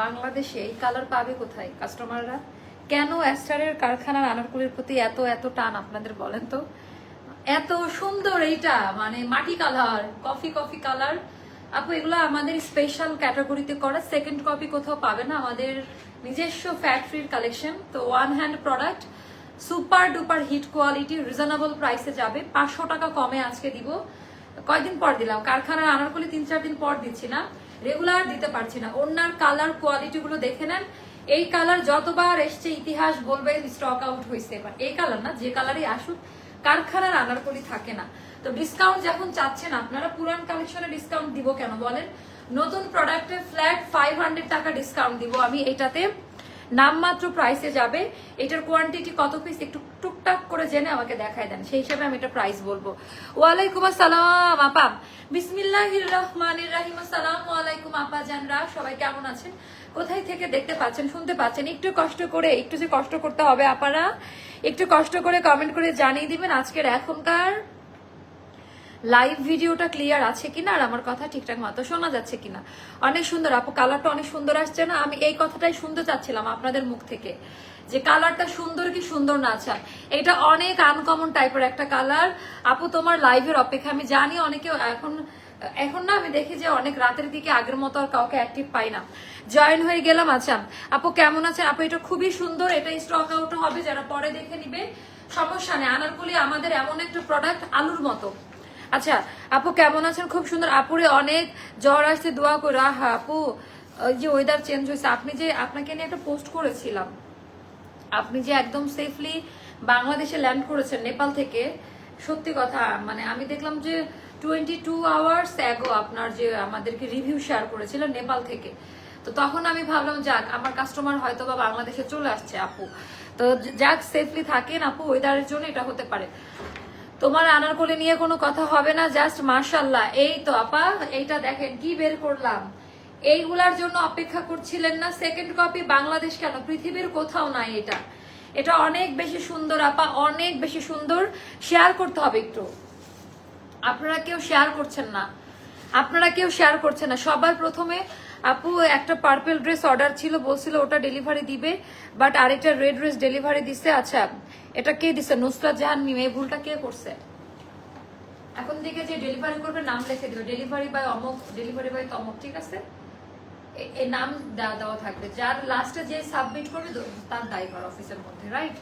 বাংলাদেশে এই কালার পাবে কোথায় কাস্টমাররা? কেন অ্যাস্টারের কারখানার আনারকুলির প্রতি এত এত টান আপনাদের বলেন তো? এত সুন্দর এইটা মানে মাটি কালার, কফি কফি কালার। আপু, এগুলো আমাদের স্পেশাল ক্যাটাগরিতে করা সেকেন্ড কপি কোথাও পাবে না, আমাদের নিজস্ব ফ্যাট ফ্রির কালেকশন তো one hand product super duper hit quality reasonable প্রাইসে যাবে। পাঁচশো টাকা কমে আজকে দিব। কয়দিন পর দিলাম? কারখানার আনারকলি তিন, চার দিন পর দিচ্ছি না। রেগুলার দিতে পারছি না। অন্যার কালার কোয়ালিটি গুলো দেখে নেন। এই কালার যতবার এসছে, ইতিহাস বলবে স্টক আউট হয়েছে এবার। এই কালার না, যে কালারই আসুক, কারখানার আনারকলি থাকে না। তো ডিসকাউন্ট যখন চাচ্ছেন আপনারা, পুরান কালেকশনে ডিসকাউন্ট দিব কেন বলেন? নতুন প্রোডাক্টে ফ্ল্যাট ফাইভ হান্ড্রেড টাকা ডিসকাউন্ট দিব আমি এটাতে। নামমাত্র প্রাইসে যাবে। এটার কোয়ান্টিটি কত পিস একটু টুকটাক করে জেনে আমাকে দেখায় দেন। সেই হিসাবে আমি এটা প্রাইস বলব। ওয়ালাইকুম আসসালাম, আপা। বিসমিল্লাহ রহমানির রাহিম। আসসালাম ওয়ালাইকুম আপা জানরা। সবাই কেমন আছেন? কোথায় থেকে দেখতে পাচ্ছেন, শুনতে পাচ্ছেন? একটু কষ্ট করে, একটু যে কষ্ট করতে হবে, আপারা, একটু কষ্ট করে কমেন্ট করে জানিয়ে দিবেন আজকের এখনকার লাইভ ভিডিওটা ক্লিয়ার আছে কিনা আর আমার কথা ঠিকঠাক মতো শোনা যাচ্ছে কিনা? অনেক সুন্দর, আপু কালারটা অনেক সুন্দর আসছে না? আমি এই কথাটাই শুনতে চাচ্ছিলাম আপনাদের মুখ থেকে, যে কালারটা সুন্দর কি সুন্দর না আচ্ছা এটা অনেক আনকমন টাইপের একটা কালার আপু, তোমার লাইভের অপেক্ষা, আমি জানি অনেকে এখন এখন না আমি দেখি যে অনেক রাতের দিকে আগের মতো আর কাউকে অ্যাক্টিভ পাই না। জয়েন হয়ে গেলাম আচ্ছা আপু, কেমন আছে? আপু, এটা খুবই সুন্দর, এটা স্টক আউট হবে, যারা পরে দেখে নিবে, সমস্যা নেই। আনারকুলি আমাদের এমন একটা প্রোডাক্ট আলুর মতো। আচ্ছা আপু কেমন আছেন? খুব সুন্দর। আপুরে অনেক জ্বর আসছে, দোয়া করে। আহা, আপু যে ওয়েদার চেঞ্জ হয়েছে। আপনি যে, আপনাকে নিয়ে একটা পোস্ট করেছিলাম। আপনি যে একদম সেফলি বাংলাদেশে ল্যান্ড করেছেন, নেপাল থেকে, সত্যি কথা মানে আমি দেখলাম যে টোয়েন্টি টু আওয়ার্স অ্যাগো আপনার যে আমাদেরকে রিভিউ শেয়ার করেছিলেন নেপাল থেকে। তো তখন আমি ভাবলাম, যাক, আমার কাস্টমার হয়তো বা বাংলাদেশে চলে আসছে, আপু। তো যাক সেফলি থাকেন আপু ওয়েদারের জন্য এটা হতে পারে। তোমার আনারকলি নিয়ে কোনো কথা হবে না জাস্ট মার্শাল্লাহ এই তো আপা, এইটা দেখেন কি বের করলাম। এইগুলার জন্য অপেক্ষা করছিলেন না। সেকেন্ড কপি বাংলাদেশ কেন? পৃথিবীর কোথাও নাই এটা। এটা অনেক বেশি সুন্দর আপা, অনেক বেশি সুন্দর। শেয়ার করতে হবে একটু। আপনারা কেউ শেয়ার করছেন না। আপনারা কেউ শেয়ার করছেন না। সবার প্রথমে আপু, একটা পার্পেল ড্রেস অর্ডার ছিল, বলছিল ওটা ডেলিভারি দিবে বাট আরেকটা রেড ড্রেস ডেলিভারি দিছে। আচ্ছা এটা কে দিছে? নুসরাত জাহান, মিম, এই ভুলটা কে করছে? এখন দিকে যে ডেলিভারি করবে, নাম লিখে দিবে। ডেলিভারি বাই অমক ডেলিভারি বাই তমক, ঠিক আছে? এই নাম দেওয়া থাকবে। যার লাস্টে যে সাবমিট করবে তার দায়ভার অফিসের মধ্যে রাইট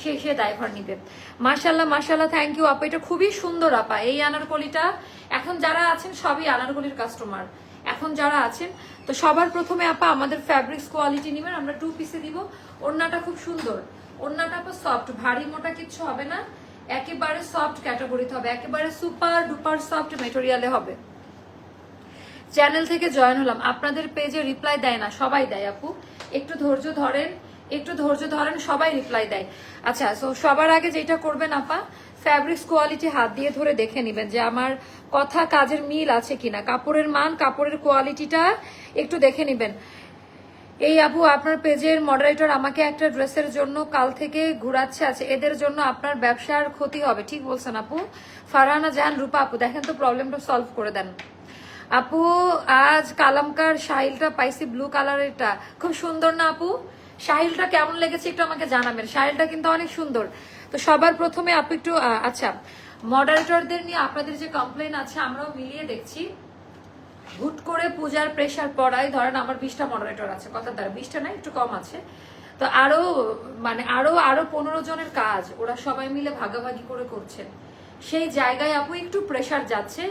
সে সে দায়ভার নিবে। মাশাল্লাহ মাশাল্লাহ থ্যাংক ইউ আপা। এটা খুবই সুন্দর আপা, এই আনারকলিটা। এখন যারা আছেন, সবই আনারকলির কাস্টমার এখন যারা আছেন, তো সবার প্রথমে আপা আমাদের ফ্যাব্রিক্স কোয়ালিটি নেবেন, আমরা টু পিসে দিব। ওড়নাটা খুব সুন্দর। ওড়নাটা আপা সফট ভারী মোটা কিচ্ছু হবে না। একেবারে সফট ক্যাটাগরিতে হবে। একেবারে সুপার ডুপার সফট মেটেরিয়ালে হবে। চ্যানেল থেকে জয়েন হলাম। আপনাদের পেজে রিপ্লাই দেয় না, সবাই দেয় আপু। একটু ধৈর্য ধরেন একটু ধৈর্য ধরেন, সবাই রিপ্লাই দেয়। আচ্ছা সো সবার আগে যেটা করবেন আপা ফ্যাব্রিক্স কোয়ালিটি হাত দিয়ে ধরে দেখে নেবেন যে আমার কথা কাজের মিল আছে কিনা। কাপড়ের মান, কাপড়ের কোয়ালিটিটা একটু দেখে নেবেন। এই আপু, আপনার পেজের মডারেটর আমাকে একটা ড্রেসের জন্য কাল থেকে ঘুরাচ্ছে আছে এদের জন্য আপনার ব্যবসার ক্ষতি হবে। ঠিক বলছেন আপু। ফারহানা জাহান, রূপা আপু, দেখেন তো প্রবলেমটা সলভ করে দেন। আপু, আজ কালামকার শাহিলটা পাইছি ব্লু কালারেরটা খুব সুন্দর না আপু? শাহিলটা কেমন লেগেছে একটু আমাকে জানাবেন। শাহিলটা কিন্তু অনেক সুন্দর। তো সবার প্রথমে আপু একটু আচ্ছা মডারেটরদের নিয়ে আপনাদের যে কমপ্লেন আছে, আমরাও মিলিয়ে দেখছি। হুট করে পূজার প্রেশার পড়ায়, ধরেন আমার বিশটা মডারেটর আছে কথা দ্বারা। বিশটা না, একটু কম আছে। তো আরও মানে আরও আরও পনেরো জনের কাজ, ওরা সবাই মিলে ভাগাভাগি করে করছেন। সেই জায়গায় আপু একটু প্রেশার যাচ্ছে।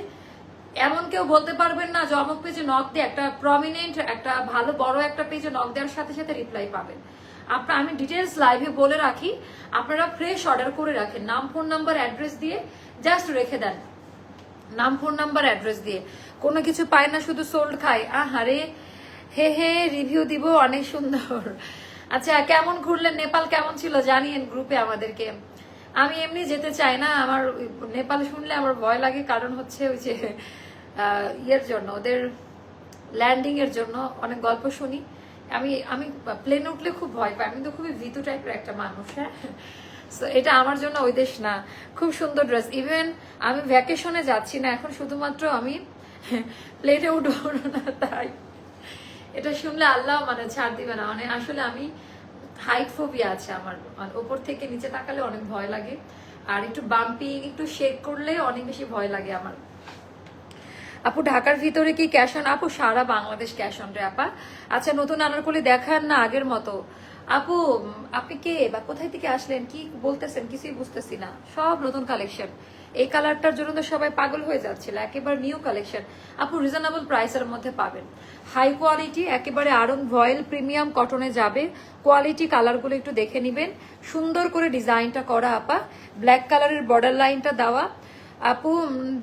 এমন কেউ বলতে পারবেন না যে অমুক পেজে নক দিয়ে একটা প্রমিনেন্ট একটা ভালো, বড় একটা পেজে নক দেওয়ার সাথে সাথে রিপ্লাই পাবেন। আপনার আমি ডিটেলস লাইভে বলে রাখি, আপনারা ফ্রেশ অর্ডার করে রাখেন। নাম ফোন নাম্বার অ্যাড্রেস দিয়ে জাস্ট রেখে দেন। নাম ফোন নাম্বার অ্যাড্রেস দিয়ে। কোনো কিছু পায় না, শুধু সোল্ড খায়। আহারে, হে হে রিভিউ দিব, অনেক সুন্দর। আচ্ছা কেমন ঘুরলেন? নেপাল কেমন ছিল? জানিয়েন গ্রুপে আমাদেরকে। আমি এমনি যেতে চাই না, আমার নেপাল শুনলে আমার ভয় লাগে, কারণ হচ্ছে ওই যে ইয়ের জন্য ওদের ল্যান্ডিং এর জন্য অনেক গল্প শুনি। আমি আমি প্লেনে উঠলে খুব ভয় পাই আমি তো খুবই ভীতু টাইপের একটা মানুষ হ্যাঁ। So, এটা আমার জন্য ওই দেশ না। খুব সুন্দর ড্রেস ইভেন আমি ভ্যাকেশনে যাচ্ছি না এখন শুধুমাত্র আমি প্লেনে উঠবো না তাই। এটা শুনলে আল্লাহ মানে ছাড় দিবে না। মানে আসলে আমি হাইট ফোবিয়া আছে আমার। মানে ওপর থেকে নিচে তাকালে অনেক ভয় লাগে। আর একটু বাম্পিং একটু শেক করলে অনেক বেশি ভয় লাগে আমার। আপু, ঢাকার ভিতরে কি ক্যাশ অন আপু, সারা বাংলাদেশ ক্যাশ অন রে, আপা। আচ্ছা নতুন আনারকলি দেখান না আগের মতো। আপু, আপনি কে বা কোথায় থেকে আসলেন? কি বলতেছেন? কিছুই বুঝতেছি না। সব নতুন কালেকশন এই কালারটার জন্য তো সবাই পাগল হয়ে যাচ্ছিল। একেবারে নিউ কালেকশন আপু রিজনেবল প্রাইসের মধ্যে পাবেন। হাই কোয়ালিটি একেবারে আরং ভয়েল প্রিমিয়াম কটনে যাবে। কোয়ালিটি কালারগুলো একটু দেখে নেবেন। সুন্দর করে ডিজাইনটা করা, আপা। ব্ল্যাক কালারের বর্ডার লাইনটা দেওয়া। আপু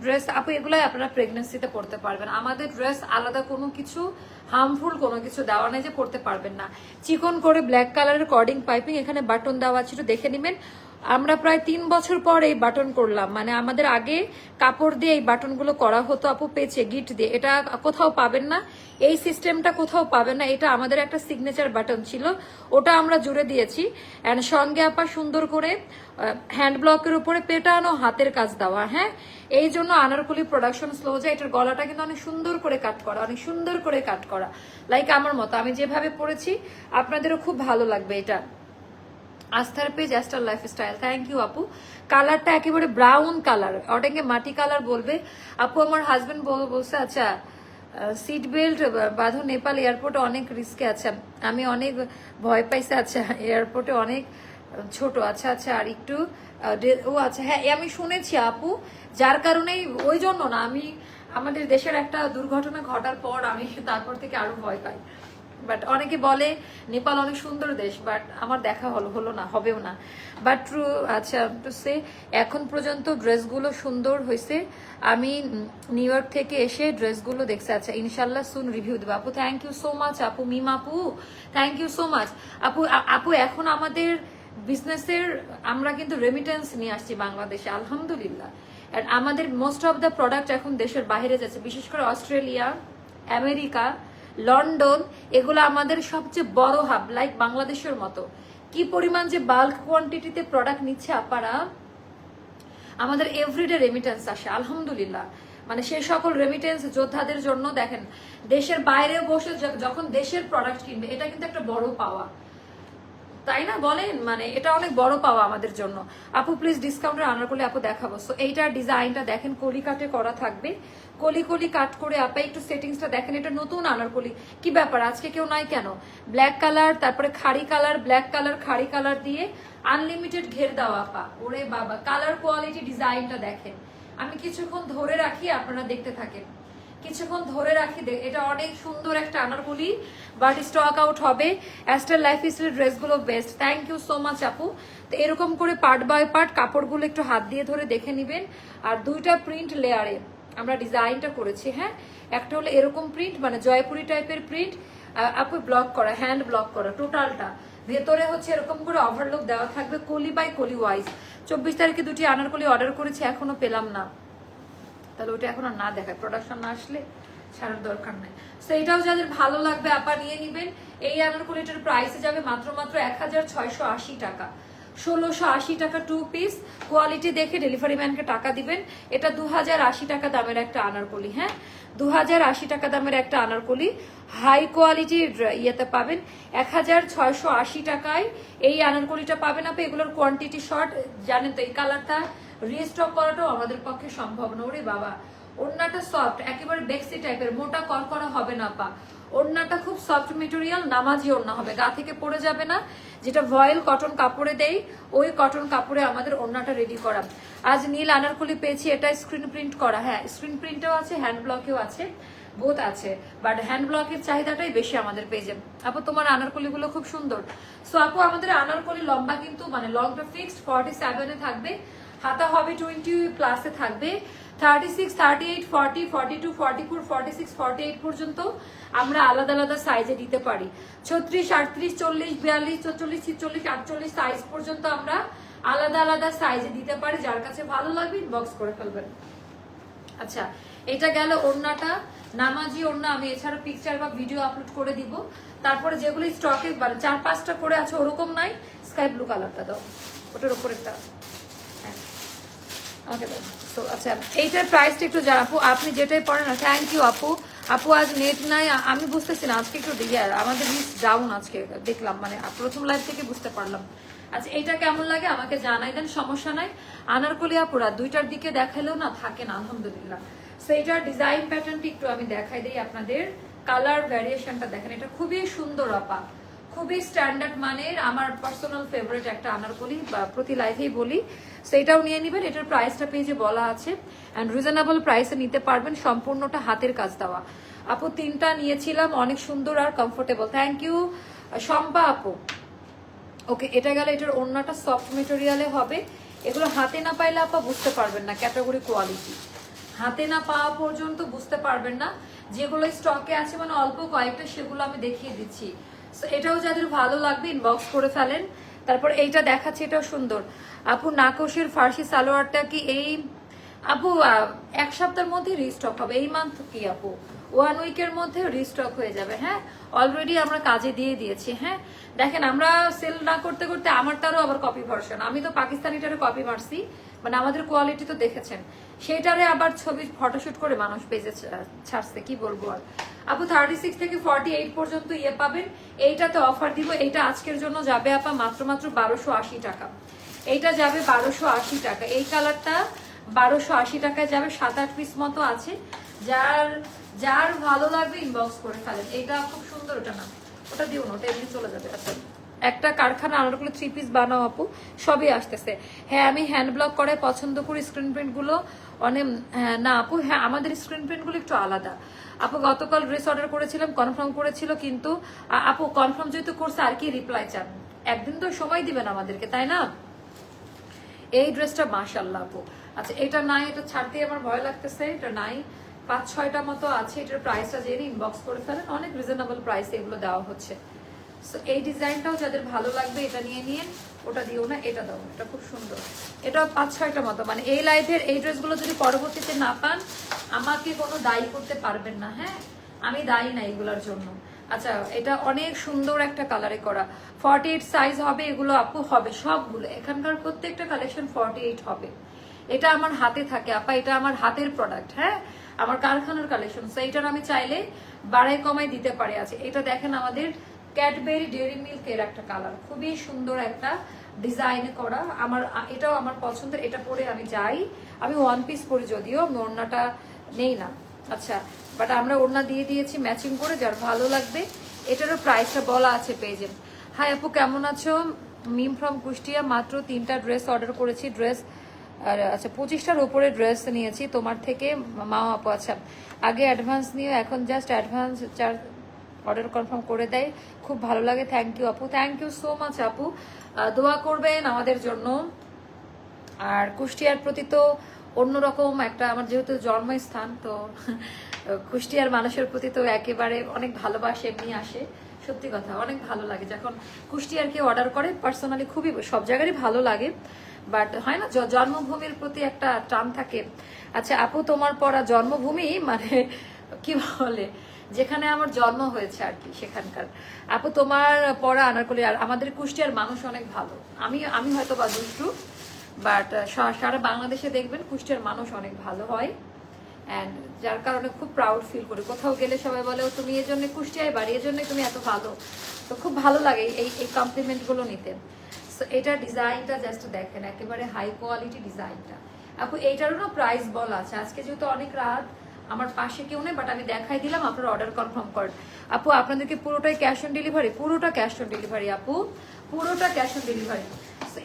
ড্রেস আপু, এগুলাই আপনারা প্রেগনেন্সিতে পড়তে পারবেন। আমাদের ড্রেস আলাদা কোনো কিছু হার্মফুল কোনো কিছু দেওয়া নেই যে পড়তে পারবেন না। চিকন করে ব্ল্যাক কালারের কর্ডিং পাইপিং এখানে বাটন দেওয়া ছিল, দেখে নেবেন। আমরা প্রায় তিন বছর পর এই বাটন করলাম। মানে আমাদের আগে কাপড় দিয়ে এই বাটনগুলো করা হতো আপু পেছে গিট দিয়ে। এটা কোথাও পাবেন না। এই সিস্টেমটা কোথাও পাবেন না। এটা আমাদের একটা সিগনেচার বাটন ছিল। ওটা আমরা জুড়ে দিয়েছি। অ্যান্ড সঙ্গে আপা সুন্দর করে হ্যান্ড ব্লকের উপরে পেটানো, হাতের কাজ দেওয়া হ্যাঁ? এই জন্য আনারকুলি প্রোডাকশন স্লো যায়। এটার গলাটা কিন্তু অনেক সুন্দর করে কাট করা, অনেক সুন্দর করে কাট করা। লাইক আমার মতো। আমি যেভাবে পড়েছি আপনাদেরও খুব ভালো লাগবে এটা। আস্থার page Aster lifestyle thank you আপু। কালারটা একেবারে ব্রাউন কালার ওটাকে মাটি কালার বলবে। আপু, আমার হাজবেন্ড বলছে আচ্ছা সিট বেল্ট বাঁধো নেপাল এয়ারপোর্টে অনেক রিস্কে আছে। আমি অনেক ভয় পাইছে আচ্ছা এয়ারপোর্টে অনেক ছোট। আচ্ছা আচ্ছা আর একটু ও আচ্ছা হ্যাঁ আমি শুনেছি, আপু। যার কারণেই ওই জন্য না, আমি, আমাদের দেশের একটা দুর্ঘটনা ঘটার পর আমি তারপর থেকে আরও ভয় পাই। বাট অনেকে বলে, নেপাল অনেক সুন্দর দেশ বাট আমার দেখা হলো হলো না, হবেও না। বাট ট্রু আচ্ছা টু সে এখন পর্যন্ত ড্রেসগুলো সুন্দর হয়েছে। আমি নিউ ইয়র্ক থেকে এসে ড্রেসগুলো দেখছি। আচ্ছা ইনশাল্লাহ সুন রিভিউ দেবো। আপু থ্যাংক ইউ সো মাচ আপু মিম আপু। থ্যাংক ইউ সো মাচ আপু আপু, এখন আমাদের বিজনেসের আমরা কিন্তু রেমিটেন্স নিয়ে আসছি বাংলাদেশে, আলহামদুলিল্লাহ। আমাদের মোস্ট অফ দ্য প্রোডাক্ট এখন দেশের বাইরে যাচ্ছে। বিশেষ করে অস্ট্রেলিয়া, আমেরিকা লন্ডন, এগুলো আমাদের সবচেয়ে বড় হাব লাইক বাংলাদেশের মতো। কি পরিমাণ যে বাল্ক কোয়ান্টিটিতে প্রোডাক্ট নিচ্ছে আপারা? আমাদের এভরিডে রেমিটেন্স আসে, আলহামদুলিল্লাহ। মানে সেই সকল রেমিটেন্স যোদ্ধাদের জন্য দেখেন, দেশের বাইরে বসে যখন দেশের প্রোডাক্ট কিনবে, এটা কিন্তু একটা বড় পাওয়া তাই না? বলেন মানে এটা অনেক বড় পাওয়া আমাদের জন্য। আপু প্লিজ ডিসকাউন্টে আনার করলে আপু দেখাবো। সো এইটার ডিজাইনটা দেখেন কলি কাটে করা থাকবে। কলি কলি কাট করে আপা, একটু সেটিংসটা দেখেন, এটা নতুন আনারকলি। কি ব্যাপার? আজকে কেউ নাই কেন? ব্ল্যাক কালার তারপরে খাড়ি কালার ব্ল্যাক কালার খাড়ি কালার দিয়ে আনলিমিটেড ঘের দেওয়া আপা। ওরে বাবা কালার কোয়ালিটি ডিজাইনটা দেখেন। আমি কিছুক্ষণ ধরে রাখি, আপনারা দেখতে থাকেন। কিছুক্ষণ ধরে রাখি এটা অনেক সুন্দর একটা আনারকলি বাট স্টক আউট হবে। অ্যাস্টার লাইফ স্টাইল ড্রেসগুলো best thank you so much আপু। তো এরকম করে পার্ট বাই পার্ট কাপড়গুলো একটু হাত দিয়ে ধরে দেখে নেবেন। আর দুইটা প্রিন্ট লেয়ারে আমরা ডিজাইনটা করেছি হ্যাঁ? একটা হলো এরকম প্রিন্ট মানে জয়পুরি টাইপের প্রিন্ট আপু ব্লক করা হ্যান্ড ব্লক করা টোটালটা ভেতরে হচ্ছে এরকম করে ওভারলোক দেওয়া থাকবে, কলি বাই কলি ওয়াইজ চব্বিশ তারিখে দুটি আনারকলি অর্ডার করেছি, এখনও পেলাম না। তাহলে ওটা এখন আর না দেখায়। প্রোডাকশন না আসলে ছাড়ার দরকার নেই। তো এটাও যাদের ভালো লাগবে, আপা নিয়ে নিবেন। এই আনারকলিটার প্রাইসে যাবে মাত্র মাত্র এক হাজার ছয়শো আশি টাকা। ষোলোশো আশি টাকা টু পিস কোয়ালিটি দেখে ডেলিভারি ম্যানকে টাকা দিবেন। এটা দু হাজার আশি টাকা দামের একটা আনারকলি হ্যাঁ? দু হাজার আশি টাকা দামের একটা আনারকলি। হাই কোয়ালিটির ইয়েতে পাবেন। এক হাজার ছয়শো আশি টাকায় এই আনারকলিটা পাবেন আপনি এগুলোর কোয়ান্টিটি শর্ট জানেন তো এই কালারটা রিস্টক করাটাও আমাদের পক্ষে সম্ভব না। ওরে বাবা। ওড়নাটা সফট একেবারে বেক্সি টাইপের মোটা করা হবে না, পা। ওড়নাটা খুব সফট মেটেরিয়াল নামাজি ওড়না হবে। গা থেকে পড়ে যাবে না। যেটা ভয়েল কটন কাপড়ে দেই, ওই কটন কাপড়ে আমাদের ওড়নাটা রেডি করা। আজ নীল আনারকলি পেয়েছি, এটা স্ক্রিন প্রিন্ট করা। হ্যাঁ স্ক্রিন প্রিন্টও আছে হ্যান্ড ব্লকেও আছে বোথ আছে। বাট হ্যান্ড ব্লকের চাহিদাটাই বেশি আমাদের পেজে আপু, তোমার আনারকলিগুলো খুব সুন্দর। সো আপু, আমাদের আনারকলি লম্বা কিন্তু মানে লংটা ফিক্সড ফর্টি সেভেনে থাকবে। হাতা হবে টোয়েন্টি প্লাসে থাকবে। Thirty six thirty eight forty forty two forty four forty six forty eight পর্যন্ত আমরা আলাদা আলাদা সাইজে দিতে পারি। ছত্রিশ, আটত্রিশ, চল্লিশ, বিয়াল্লিশ চল্লিশ ছিচল্লিশ, আটচল্লিশ সাইজ পর্যন্ত আমরা আলাদা আলাদা সাইজে দিতে পারি। যার কাছে ভালো লাগবে বক্স করে ফেলবেন। আচ্ছা এটা গেল ওড়নাটা। নামাজি ওড়না, আমি এছাড়া পিকচার বা ভিডিও আপলোড করে দিব। তারপরে যেগুলি স্টকে মানে চার পাঁচটা করে আছে, ওরকম নাই। স্কাই ব্লু কালারটা দাও। ওটার উপর একটা আমাকে তো আচ্ছা এইটার প্রাইসটা একটু জানাব আপনি যেটাই পড়েন না থ্যাংক ইউ আপু। আপু আজ নেট নাই আমি বুঝতেছি না আজকে একটু ইয়ে, আমাদের রিচ ডাউন আজকে দেখলাম মানে প্রথম লাইভ থেকে বুঝতে পারলাম। আচ্ছা এটা কেমন লাগে? আমাকে জানাই দেন সমস্যা নাই। আনারকলি আপুরা দুইটার দিকে দেখালেও না থাকে না আলহামদুলিল্লাহ। সেইটার ডিজাইন প্যাটার্নটি একটু আমি দেখাই দিই আপনাদের। কালার ভ্যারিয়েশনটা দেখেন এটা খুবই সুন্দর আপা। খুবই স্ট্যান্ডার্ড মানের, আমার পার্সোনাল ফেভারিট একটা আনারকলি, বা প্রতি লাইফেই বলি। সেইটাও নিয়ে নেবেন, এটার প্রাইসটা পেজে বলা আছে। অ্যান্ড রিজনেবল প্রাইসে নিতে পারবেন, সম্পূর্ণটা হাতের কাজ দেওয়া। আপু, তিনটা নিয়েছিলাম, অনেক সুন্দর আর কমফোর্টেবল থ্যাংক ইউ শম্পা আপু। ওকে এটা গেলে এটার অন্যটা সফট মেটেরিয়ালে হবে। এগুলো হাতে না পাইলে আপা বুঝতে পারবেন না ক্যাটাগরি কোয়ালিটি হাতে না পাওয়া পর্যন্ত বুঝতে পারবেন না। যেগুলো স্টকে আছে মানে অল্প কয়েকটা, সেগুলো আমি দেখিয়ে দিচ্ছি। এটাও যাদের ভালো লাগবে ইনবক্স করে ফেলেন। তারপর এইটা দেখাচ্ছে, এটাও সুন্দর। আপু, নাকশের ফার্সি সালোয়ারটা কি এই? আপু এক সপ্তাহের মধ্যে রিস্টক হবে। এই মান্থ কি, আপু? ওয়ান উইকের মধ্যে রিস্টক হয়ে যাবে হ্যাঁ? অলরেডি আমরা কাজে দিয়ে দিয়েছি হ্যাঁ? দেখেন, আমরা সেল না করতে করতে আমারটারও আবার কপি ভার্সন আমি তো পাকিস্তানিটারও কপি মারছি। মানে আমাদের কোয়ালিটি তো দেখেছেন। সেটারে আবার ছবি ফটোশুট করে মানুষ পেজে ছাড়ছে, কি বলব আর? আপু থার্টি সিক্স থেকে ফর্টি এইট পর্যন্ত ইয়ে পাবেন। এইটাতে অফার দিব। এইটা আজকের জন্য যাবে আপা মাত্র মাত্র বারোশো আশি টাকা। এইটা যাবে বারোশো আশি টাকা। এই কালারটা বারোশো আশি টাকায় যাবে। সাত আট পিস মতো আছে। যার যার ভালো লাগবে ইনবক্স করে ফেলেন। এইটা খুব সুন্দর, ওটা না। ওটা দিও না, ওটা এমনি চলে যাবে। আচ্ছা। একটা কারখানা আনারগুলো থ্রি পিস বানাও আপু সবই আসতেছে। হ্যাঁ আমি হ্যান্ড ব্লক করে পছন্দ করি স্ক্রিন প্রিন্টগুলো। অনেক হ্যাঁ, না আপু হ্যাঁ আমাদের স্ক্রিন প্রিন্টগুলো একটু আলাদা। আপু গতকাল ড্রেস অর্ডার করেছিলাম কনফার্ম করেছিল কিন্তু আপু কনফার্ম যেহেতু করছে আর কি রিপ্লাই চান? একদিন তো সময় দিবেন আমাদেরকে তাই না? এই ড্রেসটা মাশাল্লাহ আপু। আচ্ছা এটা নাই এটা ছাড়তে আমার ভয় লাগতেছে এটা নাই। পাঁচ ছয়টা মতো আছে এটার প্রাইসটা জেনে ইনবক্স করে ফেলেন অনেক রিজনেবল প্রাইসে এগুলো দেওয়া হচ্ছে। So, এই ডিজাইনটাও যাদের ভালো লাগবে এটা নিয়ে নিন ওটা দিও না এটা দাও এটা খুব সুন্দর। এটা পাঁচ ছয়টা মতো মানে এই লাইফের এই ড্রেসগুলো যদি পরবর্তীতে না পান আমাকে কোনো দায়ী করতে পারবেন না হ্যাঁ? আমি দায়ী না এগুলোর জন্য। আচ্ছা এটা অনেক সুন্দর একটা কালারে করা। ফর্টি এইট সাইজ হবে এগুলো আপু হবে সবগুলো। এখানকার প্রত্যেকটা কালেকশন ফর্টি এইট হবে। এটা আমার হাতে থাকে আপা এটা আমার হাতের প্রোডাক্ট হ্যাঁ? আমার কারখানার কালেকশন সো এটার আমি চাইলে বাড়াই কমাই দিতে পারে আছে। এটা দেখেন আমাদের ক্যাডবেরি ডেয়ারি মিল্কের একটা কালার খুবই সুন্দর একটা ডিজাইন করা। আমার, এটাও আমার পছন্দের, এটা পরে আমি যাই। আমি ওয়ান পিস পরি যদিও, আমি ওড়নাটা নেই না। আচ্ছা বাট আমরা ওড়না দিয়ে দিয়েছি ম্যাচিং করে, যার ভালো লাগবে। এটারও প্রাইসটা বলা আছে পেজে হাই আপু, কেমন আছো? মিম ফ্রম কুষ্টিয়া, মাত্র তিনটা ড্রেস অর্ডার করেছি। ড্রেস আর আচ্ছা পঁচিশটার ওপরে ড্রেস নিয়েছি। তোমার থেকে মা আপু আচ্ছা। আগে অ্যাডভান্স নিয়ে এখন জাস্ট অ্যাডভান্স চার অর্ডার কনফার্ম করে দেয়। খুব ভালো লাগে। থ্যাংক ইউ আপু। থ্যাংক ইউ সো মাচ আপু। দোয়া করবেন আমাদের জন্য। আর কুষ্টিয়ার প্রতি তো অন্যরকম একটা, আমার যেহেতু জন্মস্থান, তো কুষ্টিয়ার মানুষের প্রতি তো একেবারে অনেক ভালোবাসা এমনি আসে। সত্যি কথা, অনেক ভালো লাগে। যখন কুষ্টিয়ার কেউ অর্ডার করে পার্সোনালি খুবই, সব জায়গারই ভালো লাগে। বাট হয় না জন্মভূমির প্রতি একটা টান থাকে। আচ্ছা আপু, তোমার পড়া জন্মভূমি মানে কি বলে? যেখানে আমার জন্ম হয়েছে আর কি সেখানকার। আপু, তোমার পড়া আনারকলি আর আমাদের কুষ্টিয়ার মানুষ অনেক ভালো। আমি আমি হয়তো বা দুষ্টু বাট সারা বাংলাদেশে দেখবেন কুষ্টিয়ার মানুষ অনেক ভালো হয়। অ্যান্ড যার কারণে খুব প্রাউড ফিল করি। কোথাও গেলে সবাই বলে তুমি এই জন্য কুষ্টিয়ায় বাড়ি এই জন্যই তুমি এত ভালো। তো খুব ভালো লাগে এই এই কমপ্লিমেন্টগুলো নিতে। সো এটার ডিজাইনটা জাস্ট দেখেন, একেবারে হাই কোয়ালিটি ডিজাইনটা আপু, এইটারও না প্রাইস বলা আছে। আজকে যেহেতু অনেক রাত আমার পাশে কেউ নেই বাট আমি দেখাই দিলাম, আপনার অর্ডার কনফার্ম করেন। আপু, আপনাদেরকে পুরোটাই ক্যাশ অন ডেলিভারি পুরোটা ক্যাশ অন ডেলিভারি আপু। পুরোটা ক্যাশ অন ডেলিভারি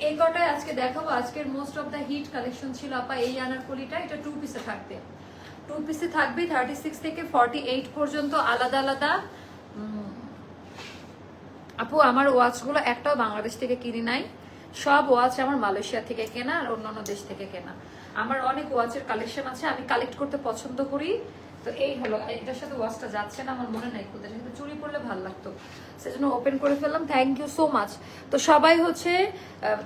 এই কটাই আজকে দেখাবো। আজকের most of the hit collection ছিল আপা, এই আনারকলিটা, এটা টু পিসে থাকবে। টু পিসে থাকবে থার্টি সিক্স থেকে ফর্টি এইট পর্যন্ত, আলাদা আলাদা। আপু, আমার ওয়াচগুলো একটাও বাংলাদেশ থেকে কিনি নাই। সব ওয়াচ আমার মালয়েশিয়া থেকে কেনা আর অন্যান্য দেশ থেকে কেনা। আমার অনেক ওয়াচের কালেকশন আছে, আমি কালেক্ট করতে পছন্দ করি। তো এই হলো এটার সাথে ওয়াচটা যাচ্ছে না, আমার মনে নাই কোথায় কিন্তু চুরি করলে ভালো লাগতো। সেজন্য ওপেন করে ফেললাম থ্যাংক ইউ সো মাচ তো সবাই হচ্ছে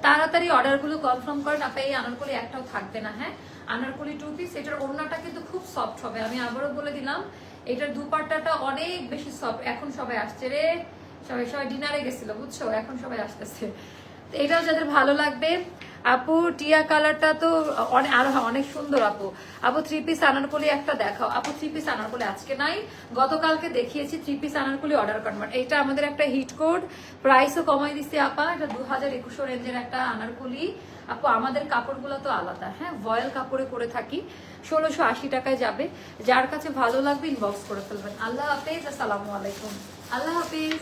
তাড়াতাড়ি অর্ডারগুলো কনফার্ম করেন আপনার এই আনারকলি একটাও থাকবে না হ্যাঁ? আনারকলি টু পিস এটার ওড়নাটা কিন্তু খুব সফট হবে। আমি আবারও বলে দিলাম, এটার দুপাট্টাটা অনেক বেশি সফট এখন সবাই আসছে রে। সবাই সবাই ডিনারে গেছিল, বুঝছ? এখন সবাই আসতেছে। এটাও যাদের ভালো লাগবে, আপু, টিয়া কালারটা তো অনেক আরও অনেক সুন্দর আপু। আপু থ্রি পিস আনারকলি একটা দেখাও। আপু থ্রি পিস আনারকলি আজকে নাই, গতকালকে দেখিয়েছি three piece anarkali order convert এটা আমাদের একটা হিট কোড প্রাইসও কমাই দিচ্ছি আপা, এটা দু হাজার একুশো রেঞ্জের একটা আনারকলি। আপু, আমাদের কাপড়গুলো তো আলাদা হ্যাঁ ভয়েল কাপড়ে করে থাকি। ষোলোশো আশি টাকায় যাবে। যার কাছে ভালো লাগবে ইনবক্স করে ফেলবেন। আল্লাহ হাফেজ, আসসালামু আলাইকুম। আল্লাহ হাফেজ।